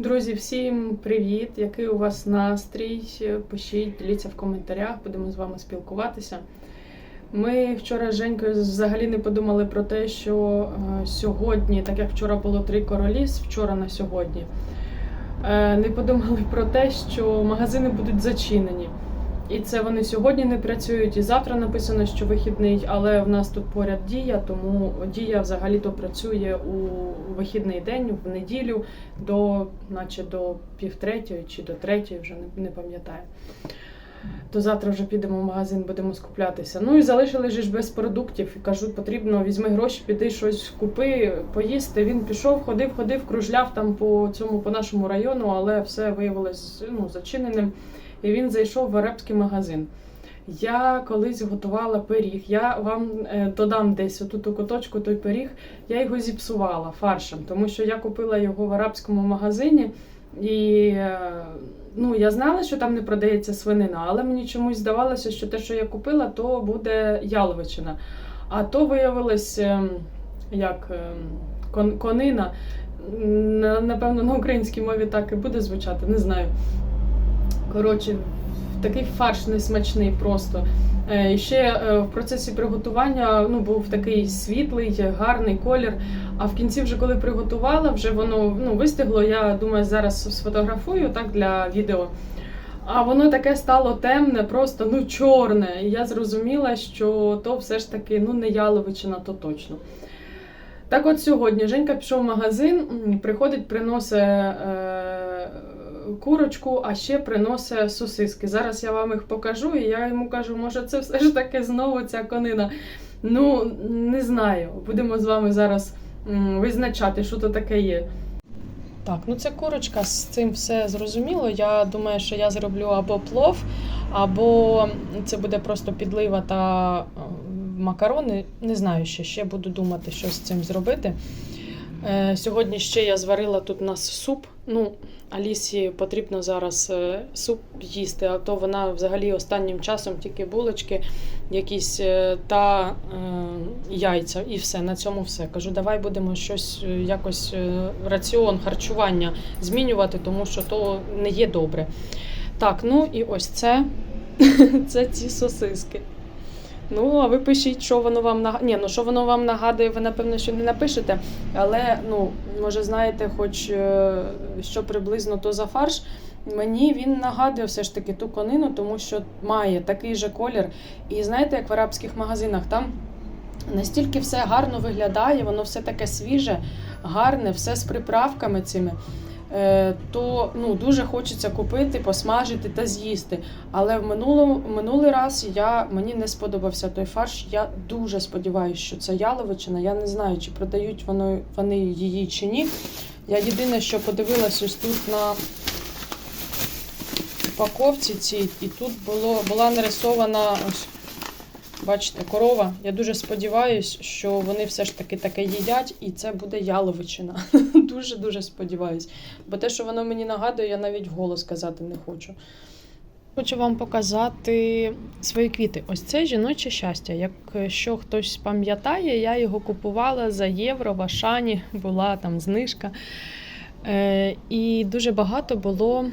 Друзі, всім привіт! Який у вас настрій? Пишіть, діліться в коментарях, будемо з вами спілкуватися. Ми вчора з Женькою взагалі не подумали про те, що е, сьогодні, так як вчора було три королі, вчора на сьогодні, е, не подумали про те, що магазини будуть зачинені. І це вони сьогодні не працюють, і завтра написано, що вихідний, але в нас тут поряд дія, тому дія взагалі-то працює у вихідний день, в неділю, до, наче до півтретьої чи до третьої, вже не, не пам'ятаю. То завтра вже підемо в магазин, будемо скуплятися. Ну і залишили ж без продуктів. І кажу, потрібно візьми гроші, піди щось купи, поїсти. Він пішов, ходив, ходив, кружляв там по цьому по нашому району, але все виявилось ну, зачиненим. І він зайшов в арабський магазин. Я колись готувала пиріг. Я вам е, додам десь отут у куточку той пиріг. Я його зіпсувала фаршем, тому що я купила його в арабському магазині. І е, ну, я знала, що там не продається свинина, але мені чомусь здавалося, що те, що я купила, то буде яловичина. А то виявилось ем, як кон- конина. Напевно, на українській мові так і буде звучати, не знаю. Коротше, такий фарш несмачний просто. Е, і Ще е, в процесі приготування ну, був такий світлий, гарний колір. А в кінці, вже коли приготувала, вже воно ну, вистигло. Я думаю, зараз сфотографую так для відео. А воно таке стало темне, просто ну чорне. І я зрозуміла, що то все ж таки ну, не яловичина, то точно. Так от сьогодні Женька пішов в магазин, приходить, приносить е, курочку, а ще приносить сосиски. Зараз я вам їх покажу, і я йому кажу, може, це все ж таки знову ця конина. Ну, не знаю. Будемо з вами зараз визначати, що то таке є. Так, ну це курочка, з цим все зрозуміло. Я думаю, що я зроблю або плов, або це буде просто підлива та макарони. Не знаю ще, ще буду думати, що з цим зробити. Е, Сьогодні ще я зварила тут у нас суп. Ну, Алісі потрібно зараз е, суп їсти, а то вона взагалі останнім часом тільки булочки якісь е, та е, яйця, і все. На цьому все. Кажу, давай будемо щось якось раціон харчування змінювати, тому що то не є добре. Так, ну і ось це, це ці сосиски. Ну, а ви пишіть, що воно вам нагадує. Ні, ну що воно вам нагадує, ви напевно що не напишете. Але ну, може, знаєте, хоч е, що приблизно то за фарш. Мені він нагадує все ж таки ту конину, тому що має такий же колір. І знаєте, як в арабських магазинах там настільки все гарно виглядає, воно все таке свіже, гарне, все з приправками цими. Е, То ну, дуже хочеться купити, посмажити та з'їсти. Але в минулому минулий раз я мені не сподобався той фарш. Я дуже сподіваюся, що це яловичина. Я не знаю, чи продають воно вони її чи ні. Я єдине, що подивилась ось тут на упаковці цій, і тут було, була нарисована ось. Бачите, корова. Я дуже сподіваюся, що вони все ж таки таке їдять, і це буде яловичина. Дуже дуже сподіваюсь. Бо те, що воно мені нагадує, я навіть вголос казати не хочу. Хочу вам показати свої квіти. Ось це жіноче щастя. Якщо хтось пам'ятає, я його купувала за євро в Ашані, була там знижка. Е, і дуже багато було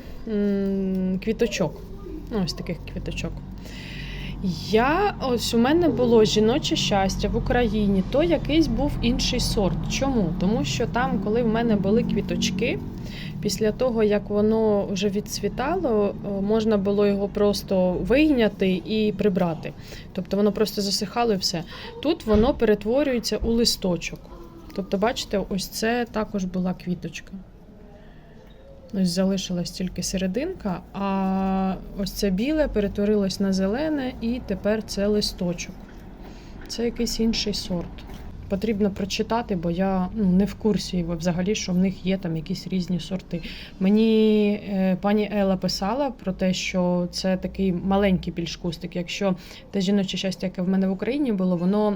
квіточок. Ну, ось таких квіточок. Я ось у мене було жіноче щастя в Україні, то якийсь був інший сорт. Чому? Тому що там, коли в мене були квіточки, після того як воно вже відцвітало, е, можна було його просто вийняти і прибрати. Тобто воно просто засихало і все. Тут воно перетворюється у листочок. Тобто, бачите, ось це також була квіточка. Ось залишилась тільки серединка, а ось це біле перетворилось на зелене, і тепер це листочок. Це якийсь інший сорт. Потрібно прочитати, бо я ну, не в курсі взагалі, що в них є там якісь різні сорти. Мені е, пані Ела писала про те, що це такий маленький більш кустик. Якщо те жіноче щастя, яке в мене в Україні було, воно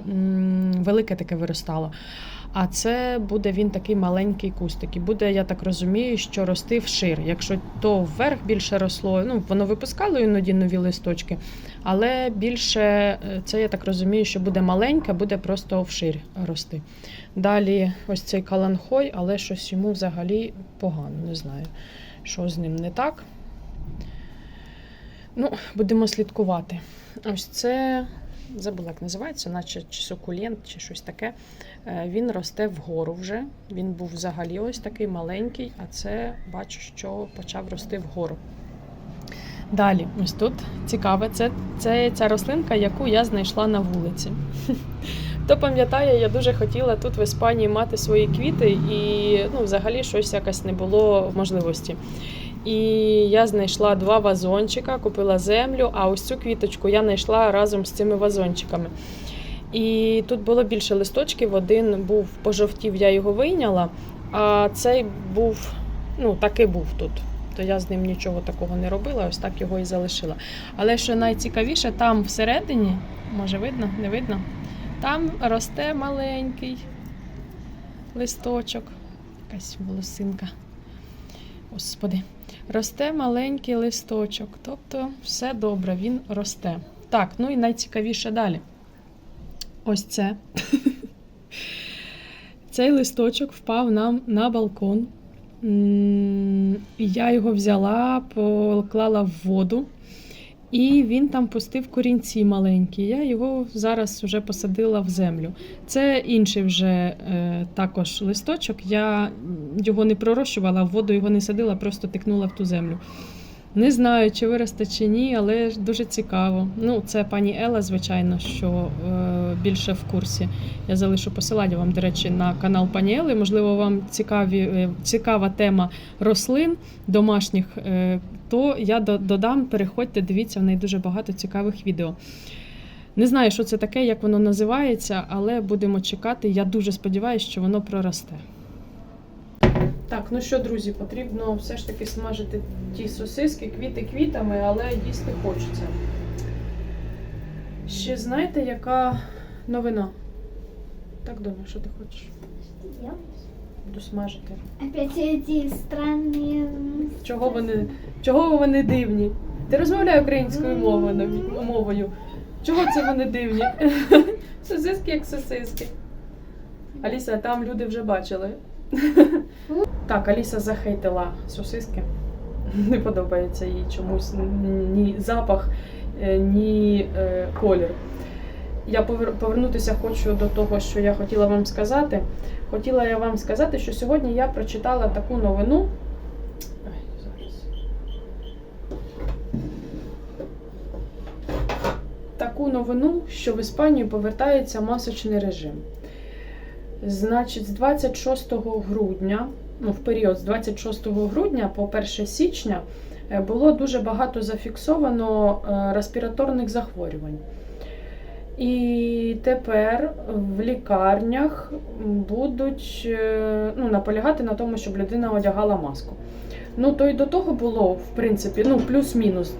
велике таке виростало. А це буде він такий маленький кустик. І буде, я так розумію, що рости вшир. Якщо то вверх більше росло, ну воно випускало іноді нові листочки, але більше е, це я так розумію, що буде маленьке, буде просто вшир рости. Далі ось цей каланхой, але щось йому взагалі погано, не знаю, що з ним не так. Ну, будемо слідкувати. Ось це забула, як називається, наче чи сукулент, чи щось таке. Е, Він росте вгору вже. Він був взагалі ось такий маленький, а це бачу, що почав рости вгору. Далі, ось тут цікаве, це, це ця рослинка, яку я знайшла на вулиці. Хто пам'ятає, я дуже хотіла тут в Іспанії мати свої квіти, і ну, взагалі щось якось не було можливості. І я знайшла два вазончика, купила землю, а ось цю квіточку я знайшла разом з цими вазончиками. І тут було більше листочків. Один був пожовтів, я його вийняла, а цей був, ну, таки був тут. То я з ним нічого такого не робила, ось так його і залишила. Але що найцікавіше, там всередині, може видно, не видно? Там росте маленький листочок. Якась волосинка. Господи. Росте маленький листочок. Тобто все добре, він росте. Так, ну і найцікавіше далі. Ось це. Цей листочок впав нам на балкон. Я його взяла, поклала в воду, і він там пустив корінці маленькі. Я його зараз вже посадила в землю. Це інший вже е, також листочок. Я його не пророщувала, в воду його не садила, просто тикнула в ту землю. Не знаю, чи виросте чи ні, але дуже цікаво. Ну, це пані Ела, звичайно, що е, більше в курсі. Я залишу посилання вам, до речі, на канал пані Ели. Можливо, вам цікаві, е, цікава тема рослин домашніх, е, то я додам, переходьте, дивіться, в неї дуже багато цікавих відео. Не знаю, що це таке, як воно називається, але будемо чекати. Я дуже сподіваюся, що воно проросте. Так, ну що, друзі, потрібно все ж таки смажити ті сосиски, квіти квітами, але їсти хочеться. Ще знаєте, яка новина? Так, Доня, що ти хочеш? Я? Буду смажити. Опять эти странные... Чого вони, чого вони дивні? Ти розмовляй українською мовою, мовою. Чого це вони дивні? Сосиски як сосиски. Аліса, там люди вже бачили. Так, Аліса захейтила сосиски. Не подобається їй чомусь ні запах, е, ні е, колір. Я повернутися хочу до того, що я хотіла вам сказати. Хотіла я вам сказати, що сьогодні я прочитала таку новину. Таку новину, що в Іспанію повертається масочний режим. Значить, з 26 грудня, ну, в період з 26 грудня по 1 січня е, було дуже багато зафіксовано е, респіраторних захворювань. І тепер в лікарнях будуть е, ну, наполягати на тому, щоб людина одягала маску. Ну, то й до того було, в принципі, ну, плюс-мінус.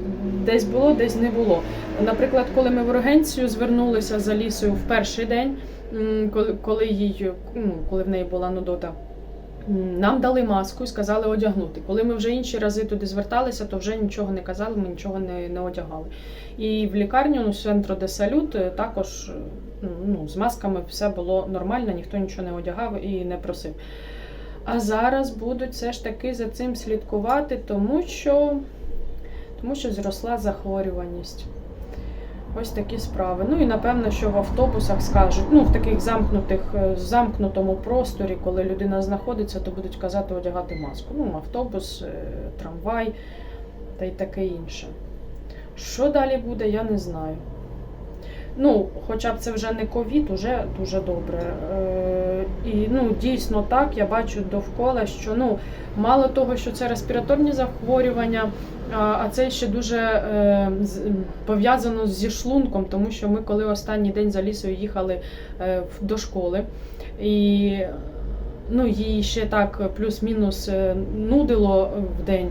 Десь було, десь не було. Наприклад, коли ми в ургенцію звернулися за лісою в перший день, коли, коли, їй, ну, коли в неї була нудота, нам дали маску і сказали одягнути. Коли ми вже інші рази туди зверталися, то вже нічого не казали, ми нічого не, не одягали. І в лікарню, ну, центру де салют, е, також е, ну, з масками все було нормально, ніхто нічого не одягав і не просив. А зараз будуть все ж таки за цим слідкувати, тому що, тому що зросла захворюваність. Ось такі справи. Ну і напевно, що в автобусах скажуть, ну в таких замкнутих, е, замкнутому просторі, коли людина знаходиться, то будуть казати одягати маску. Ну, автобус, е, трамвай та й таке інше. Що далі буде, я не знаю. Ну, хоча б це вже не ковід, уже дуже добре. Е, і ну, дійсно так, я бачу довкола, що ну, мало того, що це респіраторні захворювання, а, це ще дуже е, пов'язано зі шлунком, тому що ми, коли останній день за лісою їхали е, до школи, і ну, їй ще так плюс-мінус нудило в день.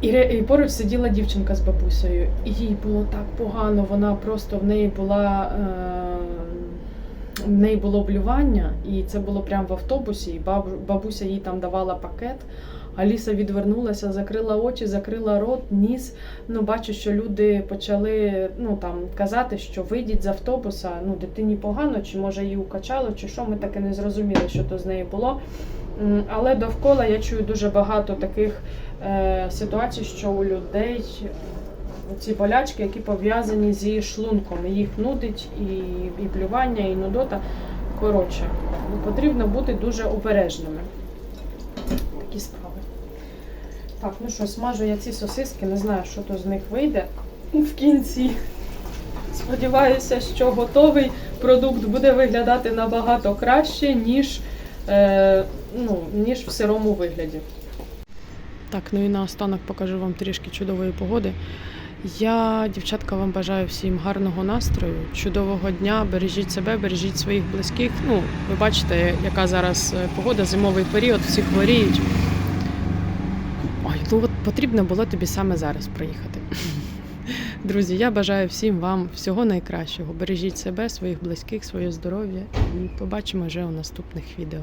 І, і поруч сиділа дівчинка з бабусею, і їй було так погано. Вона просто в неї була е, в неї було блювання, і це було прямо в автобусі, і бабуся їй там давала пакет. Аліса відвернулася, закрила очі, закрила рот, ніс. Ну, бачу, що люди почали ну, там, казати, що вийдіть з автобуса, ну, дитині погано, чи може її укачало, чи що, ми таки не зрозуміли, що то з нею було. Але довкола я чую дуже багато таких е, ситуацій, що у людей ці болячки, які пов'язані зі шлунком. Їх нудить і, і блювання, і нудота. Коротше, потрібно бути дуже обережними. Такі справи. Так, ну що, смажу я ці сосиски, не знаю, що то з них вийде в кінці. Сподіваюся, що готовий продукт буде виглядати набагато краще, ніж, е, ну, ніж в сирому вигляді. Так, ну і наостанок покажу вам трішки чудової погоди. Я, дівчатка, вам бажаю всім гарного настрою, чудового дня. Бережіть себе, бережіть своїх близьких. Ну, ви бачите, яка зараз е, погода, зимовий період, всі хворіють. Ой, ну от потрібно було тобі саме зараз приїхати. Друзі, я бажаю всім вам всього найкращого. Бережіть себе, своїх близьких, своє здоров'я і побачимо вже у наступних відео.